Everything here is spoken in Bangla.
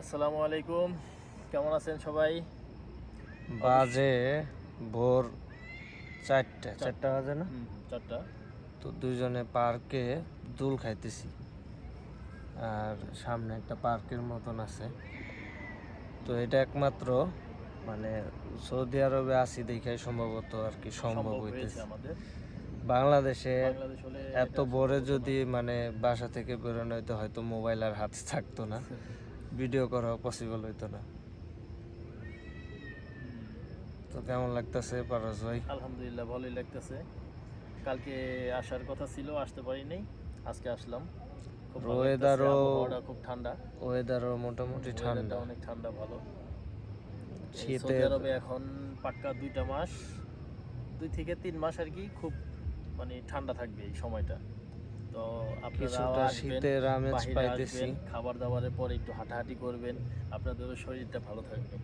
আসসালামু আলাইকুম। কেমন আছেন সবাই? বাজে ভোর চারটা চারটা বাজে না? চারটা। তো দুইজনে পার্কে দুল খাইতেছি। আর সামনে একটা পার্কের মতন আছে। তো এটা একমাত্র মানে সৌদি আরবে আসি দেখে সম্ভবত আর কি সম্ভব হইতেছে। আমাদের। বাংলাদেশে এত ভোরে যদি মানে বাসা থেকে বেরোনো হইতো হয়তো মোবাইল আর হাতে থাকতো না। ভিডিও করা পসিবল হইতো না। তো কেমন লাগতেছে পারস ভাই? আলহামদুলিল্লাহ ভালোই লাগতেছে। কালকে আসার কথা ছিল আসতে পারিনি। আজকে আসলাম। Weather-ও- খুব ঠান্ডা। ওয়েদারও মোটামুটি ঠান্ডা। অনেক ঠান্ডা ভালো। আরবে এখন পাক্কা দুইটা মাস দুই থেকে তিন মাস আর কি খুব মানে ঠান্ডা থাকবে এই সময়টা। কিছুটা শীতের আমেজ পাইতেছি। খাবার দাবারের পর একটু হাঁটাহাঁটি করবেন। আপনাদেরও শরীরটা ভালো থাকবে।